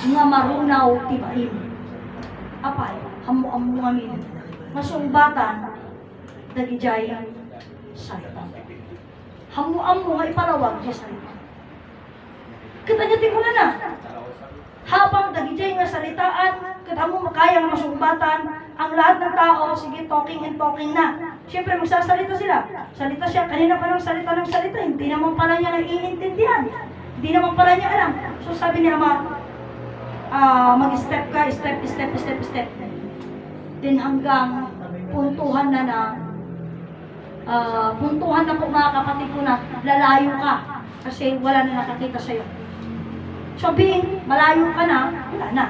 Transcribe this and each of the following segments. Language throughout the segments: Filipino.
nga marunaw tibain. Apay, hamu-amu amin. Masumbatan, dagijay salita. Hamu-amu nga ipalawag siya salita. Kita niya tingnan na. Habang dagijay nga salitaan, kita mo makaya nga masumbatan, ang lahat ng tao, sige, talking and talking na. Siyempre, magsasalita sila. Salita siya, kanina pa ng salita ng salita, hindi naman pala niya naiintindihan. Hindi naman pala niya alam. So sabi niya, Ama, ah, mag-step ka, step, step, step, step. Then hanggang puntuhan na na, ah, puntuhan na po mga kapatid ko na lalayo ka kasi wala na nakakita sa'yo. Being malayo ka na, wala na.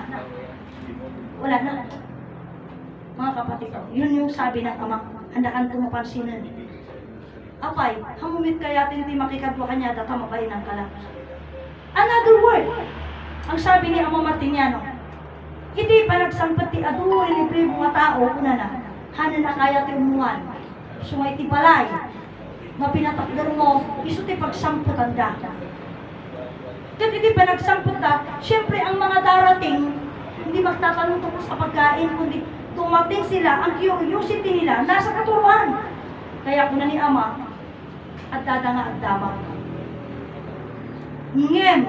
Wala na. Mga kapatid ko, yun yung sabi ng ama, handakan ko mapansinan. Apay, hamumit kaya hindi makikadwa kanya, data mabay ng kalam. Another word, ang sabi ni Ama Martiniano, hindi pa nagsampat ti aduri pribo nga tao, una na, hana na kaya ti umuwan, sumay ti balay, mapinatakder mo, iso ti pagsamputan da. Kasi hindi pa nagsamput da, syempre ang mga darating, hindi magtatanong tungkol sa pagkain, kundi tumating sila, ang curiosity nila, nasa katuruan. Kaya kuna ni Ama, at dadanga at damang. Ngem,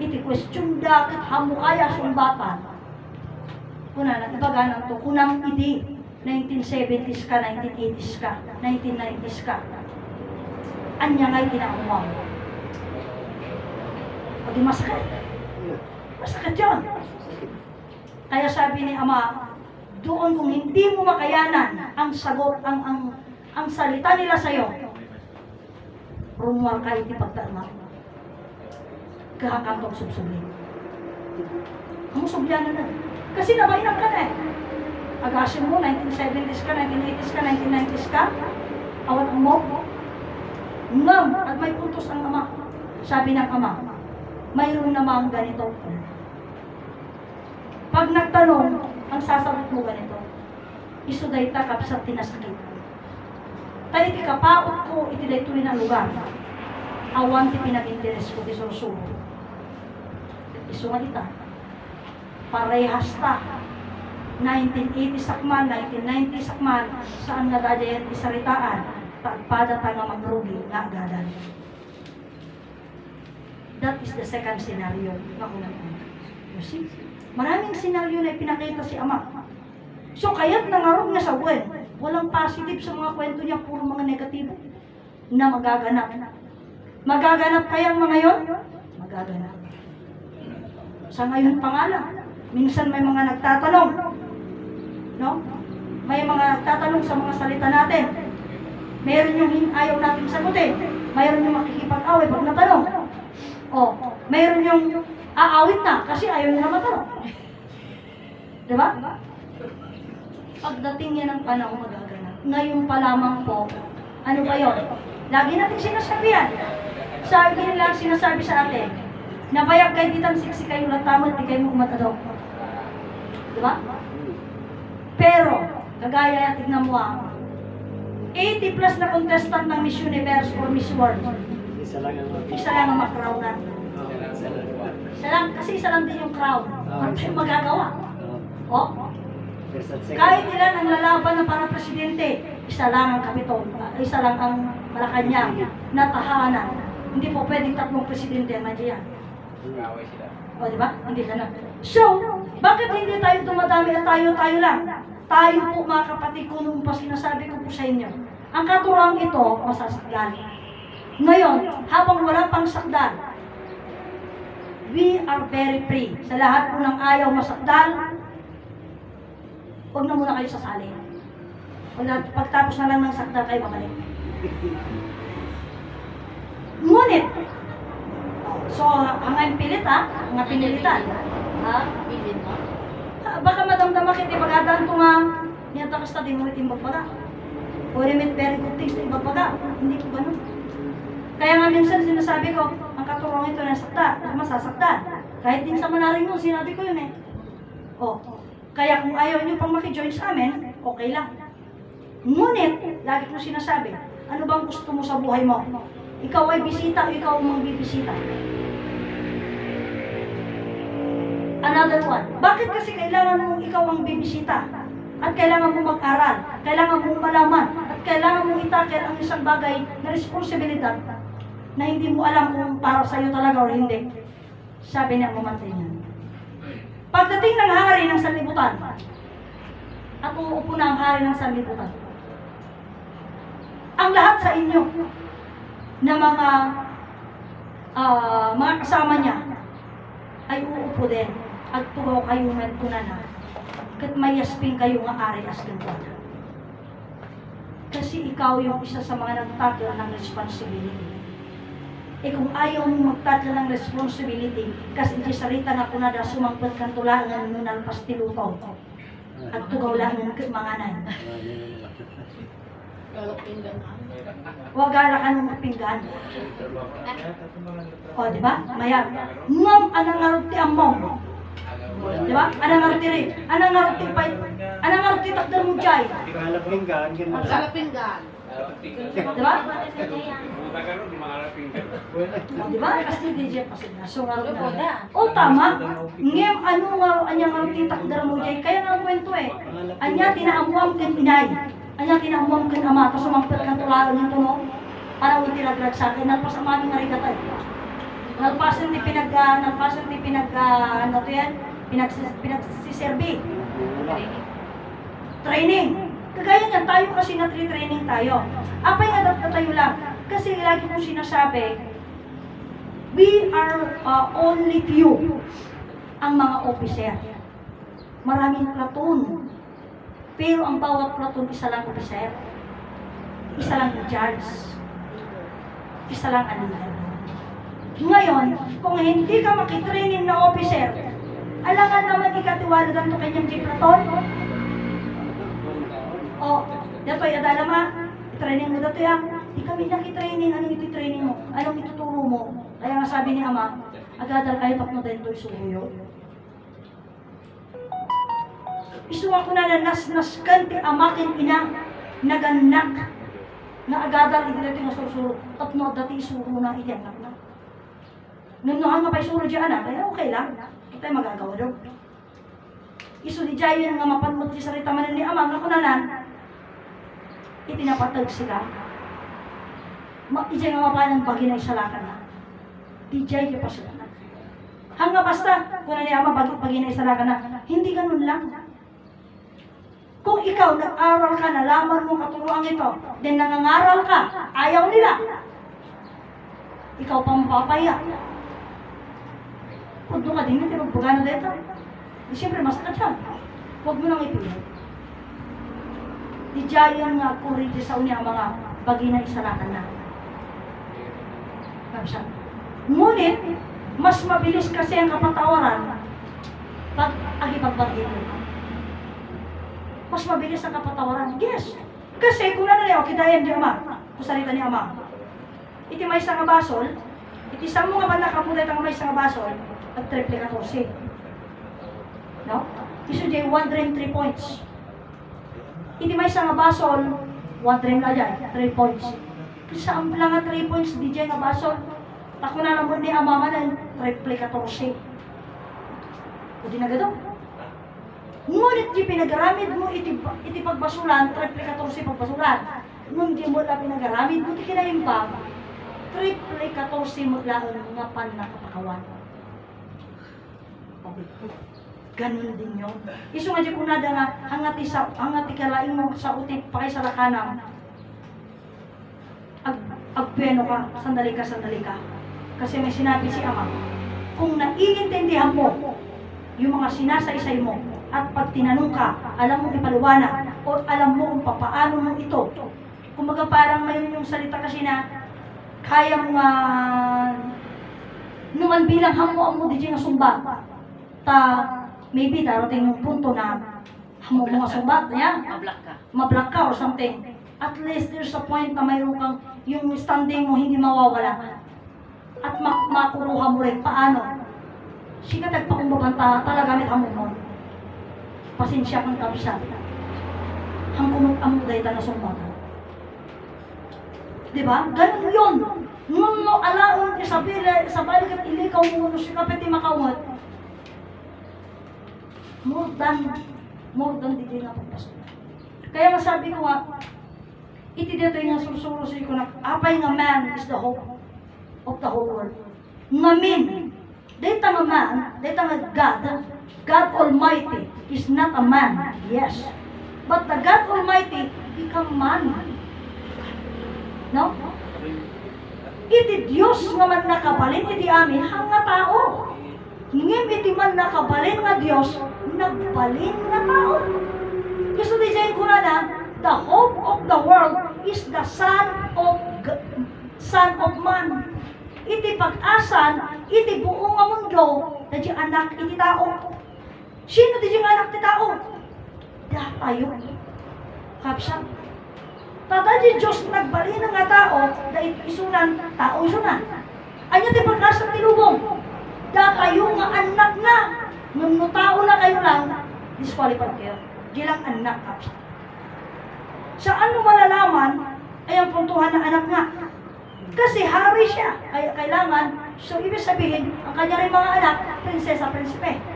iti question da kat hamo kaya sumbatan. Kuna na, to, kunang idi, 1970s ka, 1980s ka, 1990s ka. Anya nga'y ginaumang. O di masakit. Masakit yun. Kaya sabi ni Ama, doon kung hindi mo makayanan ang sagot, ang ang ang salita nila sa'yo, rumuha ka iti pagdarma. Kahakantong subsubli. Ang subyanan na. Kasi nabainak ka na eh. Agasin mo, 1970s ka, 1980s ka, 1990s ka. Awan ang mo. Ngam, at may puntos ang ama. Sabi ng ama, mayroon namang ganito. Pag nagtanong, ang sasagot mo ganito. Isuday ta kapsat tinasakit. Tayo ti kapaot ko, iti daytoy na lugar. Awan ti pinag-interes ko, ti. Isu nga ita. Parehas ta. 1980 sakman, 1990 sakman, saan nga dadya yan isaritaan, tagpada ta nga magrugi, nga agadan. That is the second scenario na unang You see? Maraming senaryo na ipinakita si Ama. So, kaya't nangarog na sa buwan. Walang positive sa mga kwento niya, puro mga negatibo na magaganap. Magaganap kaya mga yon? Magaganap. Sa ngayon pa nga lang, minsan may mga nagtatanong. No? May mga nagtatanong sa mga salita natin. Meron yung ayaw natin sagutin. Mayroon yung makikipag-away pag natanong. O, mayroon yung aawit na kasi ayaw nila matanong. Diba? Pagdating yan ng panahon magaganap. Ngayon pa lamang po, ano ba yun? Lagi natin sinasabi yan. Sabi nila ang sinasabi sa atin, nabayag kay ditang siksi kayo na tama, di kayo umatado. Diba? Pero, kagaya tignan mo ah, 80 plus na contestant ng Miss Universe or Miss World. Isa lang ang Isa lang ang makrownan. Isa lang. Kasi isa lang din yung crown. Ano tayong magagawa? Oo. Oh, kahit ilan ang lalaban ng para presidente, isa lang ang Kapitol, uh, isa lang ang Malacanang na tahanan. Hindi po pwedeng tatlong presidente ang nandiyan. O, di ba? Hindi ganun. So, bakit hindi tayo dumadami at tayo-tayo lang? Tayo po mga kapatid ko nung pa sinasabi ko po sa inyo. Ang katurang ito, masasakyan. Ngayon, habang wala pang sakdal, we are very free. Sa lahat po ng ayaw masakdal, huwag na muna kayo sasali. Na, pagtapos na lang ng sakdal kayo babalik. Ngunit, so hanggang pilit ha, hanggang pinilitan. Ha? Bilin mo? Baka madamdama kita pagkadaan ito nga, niyata ka sa di mo itim bagbaga. O remit very good things na ibagbaga. Hindi ko ganun. Kaya nga minsan sinasabi ko, ang katurong ito na sakta, masasakta. Kahit din sa manaring mo, sinabi ko yun eh. O, kaya kung ayaw niyo pang makijoin sa amin, okay lang. Ngunit, lagi ko sinasabi, ano bang gusto mo sa buhay mo? Ikaw ay bisita ikaw ang magbibisita? Another one. Bakit kasi kailangan mong ikaw ang bibisita? At kailangan mo mag-aral, kailangan mong malaman, at kailangan mong itakil ang isang bagay na responsibilidad na hindi mo alam kung para sa'yo talaga o hindi. Sabi niya mamatay niya. Pagdating ng hari ng sanlibutan, at uupo na ang hari ng sanlibutan, ang lahat sa inyo na mga ah, mga kasama niya ay uupo din at tugaw kayo ng tunana kat mayasping kayo nga ari as ganda. Kasi ikaw yung isa sa mga nagtatala ng responsibility. Eh kung ayaw mo magtatala ng responsibility, kasi di salita nga kunada sumangpot kang tulangan mo nalpas tiluto at tugaw lang ng manganan. Huwag ara ka nung pinggan. O, di ba? Maya, ngam, anang ngaruti ang mom. Di ba? Anang ngaruti rin. Anang ngaruti pa, anang ngaruti takdar mo jay. Kalapinggan, ganun. Salapinggan. Di ba? O, di ba? Kasi di siya kasi na. So, ngaruti na. O, tama. Ngem, ano nga, anyang ngaruti takdar mo jay. Kaya nga ang kwento eh. Anya, tinaamuam kan inay. Anya, tinaamuam kan ama. Tapos sumampit kan tularan ng tuno. Para mo tinagrag sa akin. Nalpas ang aming narikatay. Nalpasan di pinag, uh, nalpasan di pinag, ah, ano to yan? Pinag, pinagsiserbi. Training. Kagaya niyan, tayo kasi na training tayo. Apay nga na tayo lang. Kasi lagi kong sinasabi, we are uh, only few ang mga officer. Maraming platoon. Pero ang bawat platoon, isa lang officer. Isa lang judge. Isa lang ang leader. Ngayon, kung hindi ka makitraining na officer, alangan naman ikatiwala ganito kanyang giplaton, o, dato yung adala ma, training mo dato yan. Di kami nakitraining, anong iti-training mo? Anong ituturo mo? Kaya nga sabi ni Ama, agadal kayo pag dito isuyo. Isuwa ko na na nas-naskan ti amakin ina, naganak, na agadal iti dati nga sursuro, tapno dati isuro na iti anak na. Nunuhan nga pa isuro dyan na, kaya okay lang. Yung magagawa doon. Iso di jayon nga mapanmot ti sarita man ni Ama nga kunanan, itinapatag sila. Ma ijay nga mapanang bagi na isalakan na. Di jay ka pa sila na. Hanga basta, kunan ni Ama bagi bagi na isalakan na. Hindi ganun lang. Kung ikaw nag-aral ka, nalaman mo katuruan ito, then nangangaral ka, ayaw nila. Ikaw pang mapapaya. Kung doon ka din, hindi magbugana dito. Di siyempre, masakit siya. Huwag mo nang ipilit. Di jayan nga rin sa unya mga bagi na isalakan na. Siya. Ngunit, mas mabilis kasi ang kapatawaran pag agipagbagay mo. Mas mabilis ang kapatawaran. Yes. Kasi kung ano niya, okay dayan di ama. Kung salita ni ama. Iti may isang basol, iti sa mga banda kapulit ang may isang basol, at triple 14. No? Iso jay one dream, three points. Hindi may isang basol, one dream na dyan, three points. Sa ang three points, di dyan nga basol. Ako na mo ni amama ng triple 14. O di na gado. Ngunit di pinagaramid mo iti, iti pagbasulan, triple 14 pagbasulan. Nung di mo lang pinagaramid mo, iti kinaimbang, triple 14 mo lang nga pan na kapakawan. Ganun din yun. Iso nga di kunada nga, hangat isa, hangat ikalain mo sa utip pa kay sa lakanang. Ag, agpeno ka, sandali ka, sandali ka. Kasi may sinabi si Ama, kung naiintindihan mo yung mga sinasaysay mo, at pag tinanong ka, alam mo ipaliwanag, o alam mo kung papaano mo ito. Kumbaga parang mayroon yung salita kasi na, kaya mo nga, numan bilang hamo mo di nga sumba. Ta, maybe darating yung punto na hamo mo nga sumba, ya? Mablak ka. mablak ka or something. At least there's a point na mayroon kang, yung standing mo hindi mawawala. At mak makuruha mo rin paano. Siya nagpakumbabanta talaga mit amo mo. Pasensya kang kabisa. Hang kumot amo dahi na sumbata. Di ba? Ganun yun. Nung no alaon sa pila, sa balikat ilikaw mo no si kapiti makawat. more than, more than di nga pagpasok. Kaya nga sabi ko nga, iti dito yung susuro sa ko na, apay nga man is the hope of the whole world. Ngamin, dito nga man, dito nga God, God Almighty is not a man, yes. But the God Almighty become man. No? Iti Diyos nga man nakabalin, iti amin, hanga tao. Ngem iti man nakabalin nga Diyos, nagbalin nga tao. Gusto di sayin ko na na, the hope of the world is the son of G- son of man. Iti pag-asan, iti buong nga mundo, na anak iti tao. Sino di nga anak ti tao? Da tayo. Kapsa. Tata di Diyos nagbali na nga tao, da isunan, tao isunan. Anya ti pag-asa ti lubong. Da kayo nga anak na. Nung no tao na kayo lang, disqualified kayo. Di lang anak kapsa. Saan mo malalaman ay ang puntuhan ng anak nga? Kasi hari siya. Kaya kailangan, so ibig sabihin, ang kanya rin mga anak, prinsesa, prinsipe.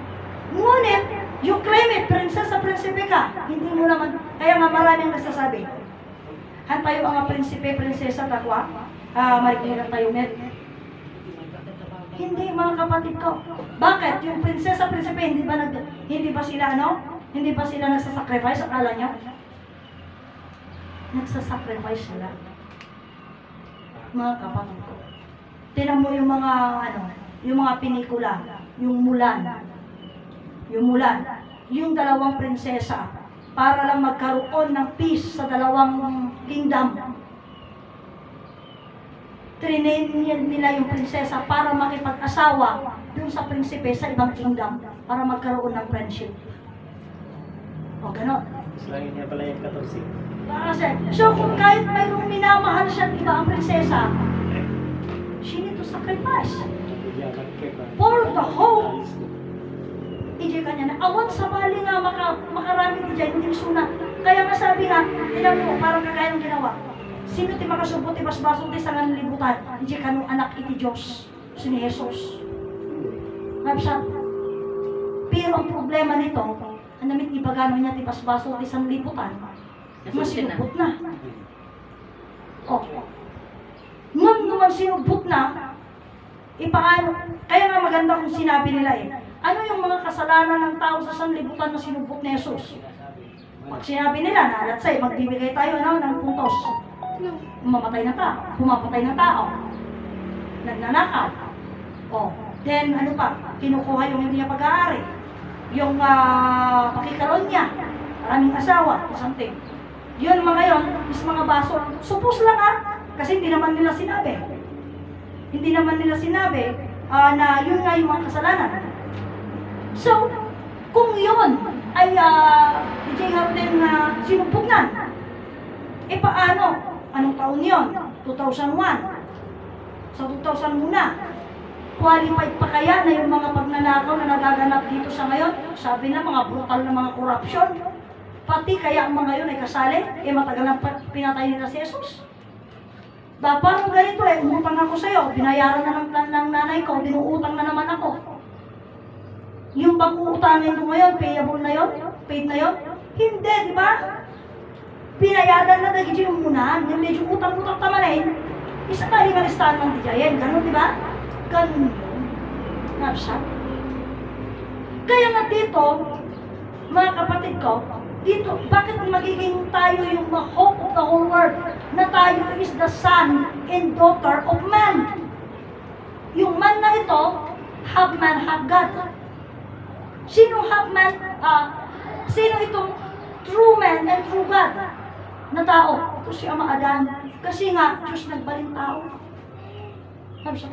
Ngunit, you claim it, prinsesa, prinsipe ka. Hindi mo naman, kaya nga maraming nagsasabi. Han tayo ang prinsipe, prinsesa, takwa. Ah, marikilan tayo, met. Hindi mga kapatid ko. Bakit? Yung prinsesa, prinsipe, hindi ba nag, hindi ba sila ano? Hindi ba sila nagsasacrifice? Akala nyo? Nagsasacrifice sila. Mga kapatid ko. Tinan mo yung mga ano, yung mga pinikula, yung Mulan. Yung Mulan. Yung dalawang prinsesa para lang magkaroon ng peace sa dalawang kingdom. Trinain nila yung prinsesa para makipag-asawa dun sa prinsipe sa ibang kingdom para magkaroon ng friendship. O ganon. Lagi niya pala yung 14. Kasi, so kung kahit mayroong minamahal siya iba ang prinsesa, she need to sacrifice. For the hope. Ije kanya na, awan sa bali nga maka, makarami ni Jai, hindi suna. Kaya nga sabi nga, tinan mo, parang kagaya ng ginawa. Sino ti makasubot ti basbaso ti sangan libutan, ije kanong anak iti Diyos, si ni Jesus. Ngapsa, pero ang problema nito, ang namit ibagano niya ti basbaso ti sang libutan, masinubot na. O, ngam naman sinubot na, ipaano, kaya nga maganda kung sinabi nila eh, ano yung mga kasalanan ng tao sa sanlibutan na sinubot ni Jesus? Pag sinabi nila na, let's say, magbibigay tayo ano, ng puntos, mamatay ng tao, pumapatay ng tao, nagnanakaw, o, then ano pa, kinukuha yung hindi niya pag-aari, yung uh, pakikaroon niya, maraming asawa, o something. Yun mga yon is mga baso. Supos lang ah, kasi hindi naman nila sinabi. Hindi naman nila sinabi ah, na yun nga yung mga kasalanan. So, kung yun ay uh, DJ Harden na sinubog na, eh paano? Anong taon yun? 2001. Sa 2000 muna. Qualified pa kaya na yung mga pagnanakaw na nagaganap dito sa ngayon? Sabi na mga brutal na mga corruption. Pati kaya ang mga yun ay kasali, eh matagal na pinatay nila si Jesus. Ba, parang ganito eh, umutang ako sa'yo, binayaran na ng, ng, ng nanay ko, dinuutang na naman ako. Yung bang uutangin ko ngayon, payable na yon, paid na yon? Hindi, di ba? Binayaran na dahil yung muna, yung medyo utang-utang tama na eh. Isa pa rin listahan ng dijayan, ganun di ba? Ganun yun. Napsat. Kaya nga dito, mga kapatid ko, dito, bakit magiging tayo yung the hope of the whole world na tayo is the son and daughter of man? Yung man na ito, half man, half God. Sino man, ah, sino itong true man and true God na tao? Ito si Ama Adan. Kasi nga, Diyos nagbaling tao. Sabi siya.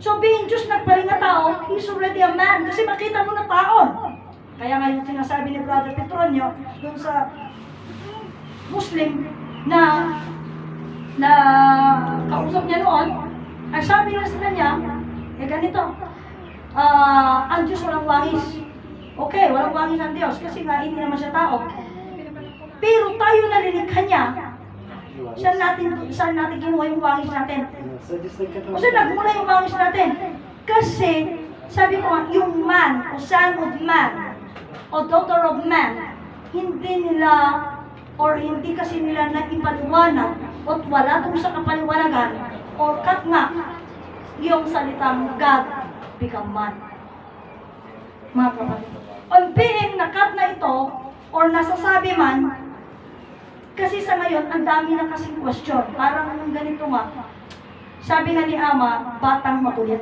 So being Diyos nagbaling na tao, He's already a man. Kasi makita mo na tao. Kaya nga yung sinasabi ni Brother Petronio, dun sa Muslim na na kausap niya noon, ang sabi na sa kanya, eh ganito, ah, ang Diyos walang wangis. Okay, walang wangis ang Diyos kasi nga hindi naman siya tao. Pero tayo nalilikha niya, saan natin, saan natin kinuha yung wangis natin? O saan nagmula yung wangis natin? Kasi, sabi ko nga, yung man, o son of man, o daughter of man, hindi nila or hindi kasi nila naipaliwanag o wala dun sa kapaliwanagan or kat nga yung salitang God become man. Mga kapatid. On being nakat na ito or nasasabi man, kasi sa ngayon, ang dami na kasing question. Parang ganito nga. Sabi nga ni Ama, batang makulit.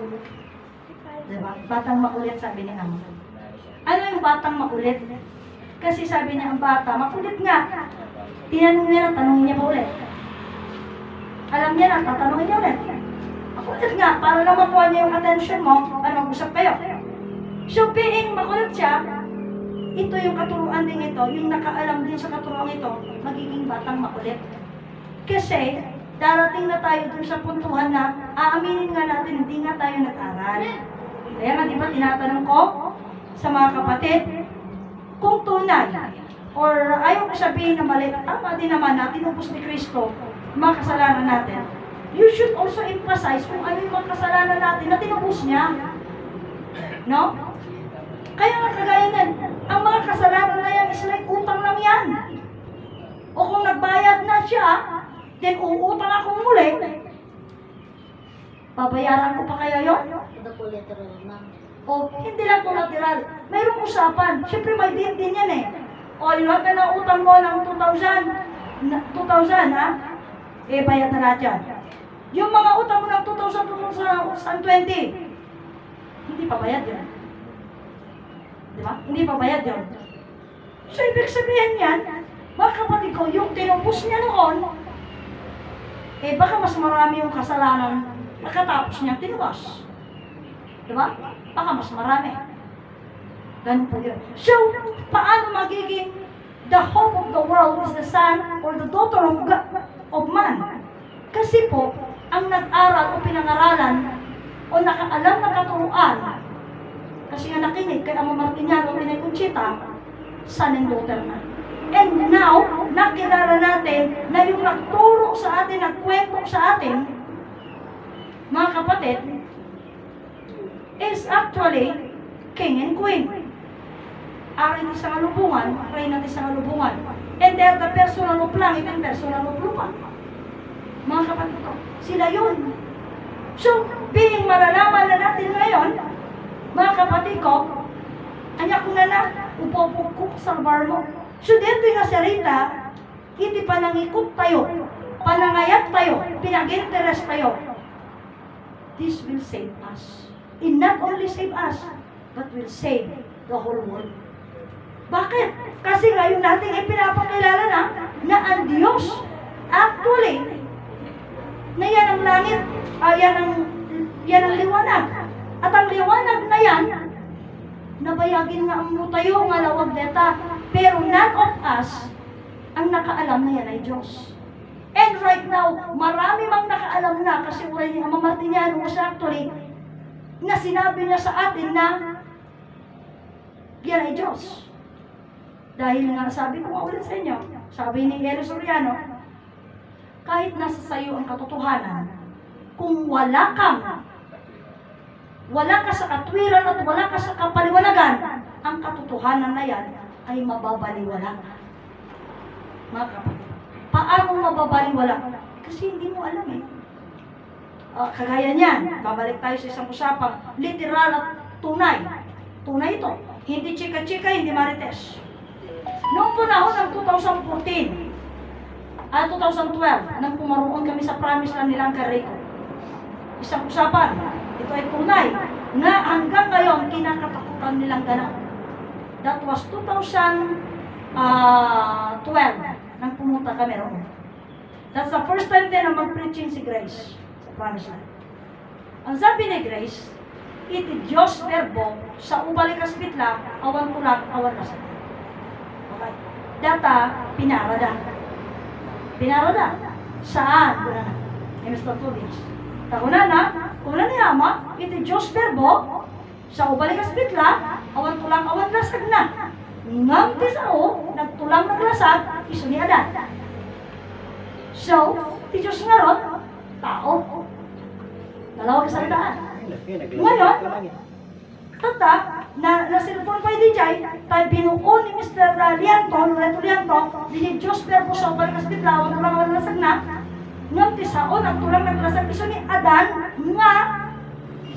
Diba? Batang makulit, sabi ni Ama. Ano yung batang makulit? Kasi sabi niya, ang bata, makulit nga. Tinanong niya, tanongin niya pa ulit. Alam niya na, tatanungin niya ulit. Makulit nga, para lang makuha niya yung attention mo, para mag-usap kayo. So, being makulit siya, ito yung katuruan din ito, yung nakaalam din sa katuruan ito, magiging batang makulit. Kasi, darating na tayo dun sa puntuhan na aaminin nga natin, hindi nga tayo nag-aral. Kaya nga, di ba, tinatanong ko sa mga kapatid, kung tunay, or ayaw ko sabihin na mali, tama din naman na tinubos ni Kristo, mga kasalanan natin, you should also emphasize kung ano yung mga kasalanan natin na tinubos niya. No? Kaya nga kagaya nan, ang mga kasalanan na yan is like utang lang yan. O kung nagbayad na siya, then uutang ako muli, babayaran ko pa kaya yon? O hindi lang collateral. Mayroong usapan. Siyempre may din din yan eh. O lahat na utang mo ng 2,000, na- 2,000 ha? Eh bayad na lahat yan. Yung mga utang mo ng 2,000 sa 20, hindi pa bayad yan. Di ba? Hindi pa bayad yun. So, ibig sabihin yan, mga kapatid ko, yung tinubos niya noon, eh baka mas marami yung kasalanan pagkatapos niya tinubos. Di ba? Baka mas marami. Ganun po yun. So, paano magiging the hope of the world is the son or the daughter of, God, of man? Kasi po, ang nag-aral o pinangaralan o nakaalam na katuruan kasi nga nakinig kay Ama Martiniano, Pinay Conchita, son and daughter na. And now, nakilala natin na yung nagturo sa atin, nagkwento sa atin, mga kapatid, is actually king and queen. Ari ni sa kalubungan, reyna ni sa kalubungan. And they're the personal of langit and personal of lupa. Mga kapatid ko, sila yun. So, being malalaman na natin ngayon, mga kapatid ko, anya ko na na, upopog ko sa bar mo. Dito nga sa Rita, hindi pa nangikot tayo, panangayat tayo, pinag-interest tayo. This will save us. And not only save us, but will save the whole world. Bakit? Kasi ngayon natin ay pinapakilala na na ang Diyos, actually, na yan ang langit, ah, yan ang, yan ang liwanag. At ang liwanag na yan, nabayagin nga ang mutayo nga lawag deta. Pero none of us ang nakaalam na yan ay Diyos. And right now, marami mang nakaalam na kasi uray ni Ama Martiniano was actually na sinabi niya sa atin na yan ay Diyos. Dahil nga sabi ko nga ulit sa inyo, sabi ni Elo Soriano, kahit nasa sayo ang katotohanan, kung wala kang wala ka sa katwiran at wala ka sa kapaliwanagan, ang katotohanan na yan ay mababaliwala. Mga kapatid, paano mababaliwala? Kasi hindi mo alam eh. Ah, kagaya niyan, babalik tayo sa isang usapang literal at tunay. Tunay ito. Hindi chika-chika, hindi marites. Noong panahon ng 2014, at 2012, nang pumaroon kami sa promise lang nilang Carico. Isang usapan, ito ay tunay, na hanggang ngayon kinakatakutan nilang ganap. That was 2012, nang pumunta kami roon. That's the first time din na mag-preaching si Grace sa promise land. Ang sabi ni Grace, iti Diyos verbo sa ubalikas bitla, awan ko lang, awan na sa Okay. Data, pinarada. Pinarada. Saan? Kuna na. Mr. Tudis. Takuna na, kuna ni Ama, iti Diyos verbo, sa ubalikas bitla, awan tulang awan lasag na. Ngam ti sao, nagtulang naglasag, iso ni Adan. So, ti Diyos nga ron, tao. Salitaan. Ngayon, Ngayon? ka lang eh. Tata, na, na cellphone pa yung DJ, tayo binuo ni Mr. Lianto, Loreto Lianto, di Diyos pero po sa balikas bitlaw, ang tulang naglasag na, ngam ti saon ang tulang naglasag iso ni Adan, nga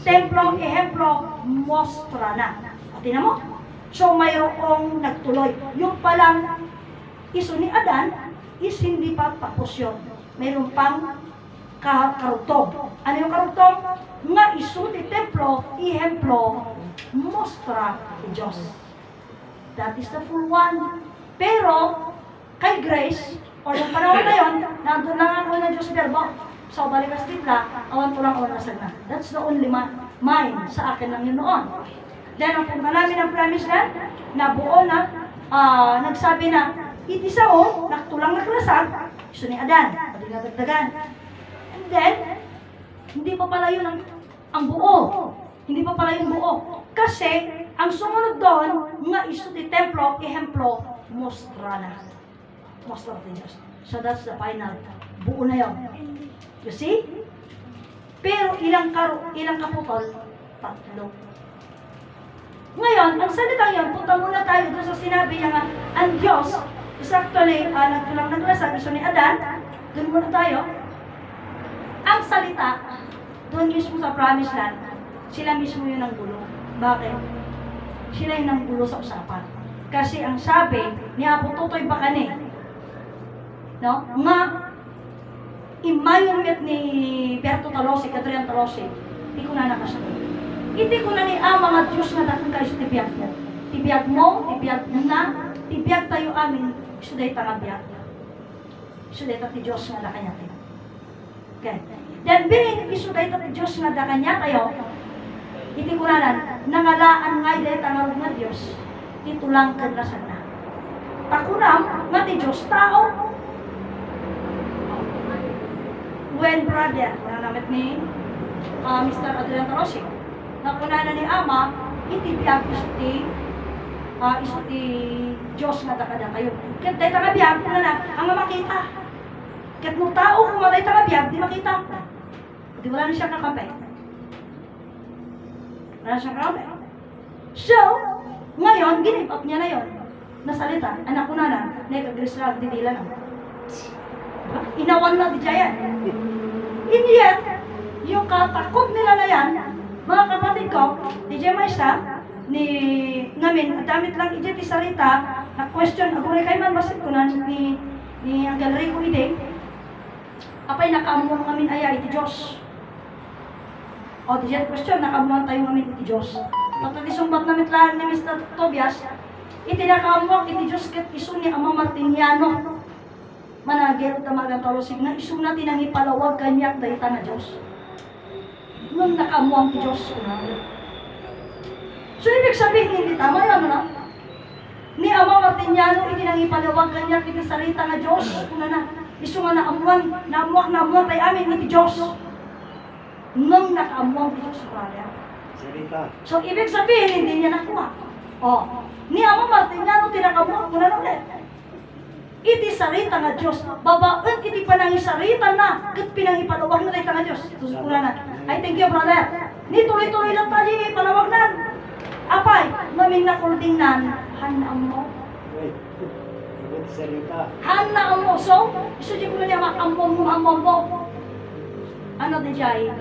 templong ehemplo, mostra na. O, tinan mo? So, mayroong nagtuloy. Yung palang iso ni Adan, is hindi pa tapos yun. Mayroon pang ka karugtong. Ano yung karugtong? Nga isu ti templo, ihemplo, mostra ti Diyos. That is the full one. Pero, kay Grace, o yung panahon na yun, nandun lang ako na Diyos Verbo. So, balikas ditla, awan ko lang oras na. That's the only ma- mine sa akin lang yun noon. Then, ang punta namin ng promise land, nabuo na, ah, nagsabi na, iti sa o, naktulang naklasag, gusto ni Adan, pati nadagdagan. And then, hindi pa pala yun ang, ang buo. Hindi pa pala yung buo. Kasi, ang sumunod doon, nga iso ti templo, ihemplo, mostra na. Mostra ti Diyos. So that's the final. Buo na yun. You see? Pero ilang karo, ilang kaputol? Tatlo. Ngayon, ang salita yun, punta muna tayo doon sa sinabi niya nga, ang Diyos, is actually, uh, nagtulang naglasag, gusto ni Adan, doon muna tayo. Ang salita, doon mismo sa promised land, sila mismo yun ang gulo. Bakit? Sila yun ang gulo sa usapan. Kasi ang sabi, ni Apo Tutoy Bakane, no? Nga, imayon met ni Berto Talosi, Adrian Talosi, di ko na nakasagot. Hindi ko na ni ang mga Diyos na dakong kayo sa tibiyag mo. Tibiyag mo, tibiyag na, tibiyag tayo amin, suday tangabiyag. Suday ti Diyos nga da kanya tayo. Okay. Then being isuday ti Diyos nga da kanya tayo, hindi ko na nangalaan nga ide tangal nga Diyos, titulang kadlasan na. Takunam, nga ti Diyos tao, when brother, na namit ni uh, Mr. Adrian Tarosik, nakuna na ni Ama, itibiyag iti uh, iti Diyos nga takada kayo. Kat day tagabiyag, na na, ang makita. Kat mo tao kung matay tagabiyag, di makita. Di wala na siya kakampay. Wala na siyang kakampay. So, ngayon, ginip up niya na yon nasalita, anak ko na na, nagagris lang, didila na. Inawan na di Jayan. And yet, yung katakot nila na yan, mga kapatid ko, di Jay Maestra, ni ngamin, at damit lang ije ti sarita, na question, ako rin kay man basit ko na ni, ni ang gallery ko ide, apay nakaamuan ngamin aya iti Diyos. O, di Jay question, nakaamuan tayo ngamin iti Diyos. Pagka sumbat namin lang ni Mr. Tobias, iti nakaamuan iti Diyos kat iso ni Ama Martiniano, managero tamagang talosig na isu na tinang ipalawag kanyak dayta nga Diyos. Nung nakamuang ti Diyos na. So, ibig sabihin, hindi tama yan, ano? Ni Ama Martiniano, itinang ipalawag kanyak iti salita nga Diyos. Kuna na, isu nga naamuan, naamuak naamuan tayo amin iti Diyos. Nung nakaamuang ti Diyos. Salita. So, ibig sabihin, hindi niya nakuha. Oh, ni Ama Martiniano, tinakamuha ko na ulit. Iti sarita nga Diyos. Babaen, iti panangi sarita na. Kat pinangipalawag na tayo nga Diyos. Susukulan na. I thank you, brother. Ni tuloy-tuloy lang tayo ipalawag na. Apay, maming nakulding nan. Hanaan mo. Salita. Hanaan mo. So, iso di ko na niya mo, amom mo. Ano di jay?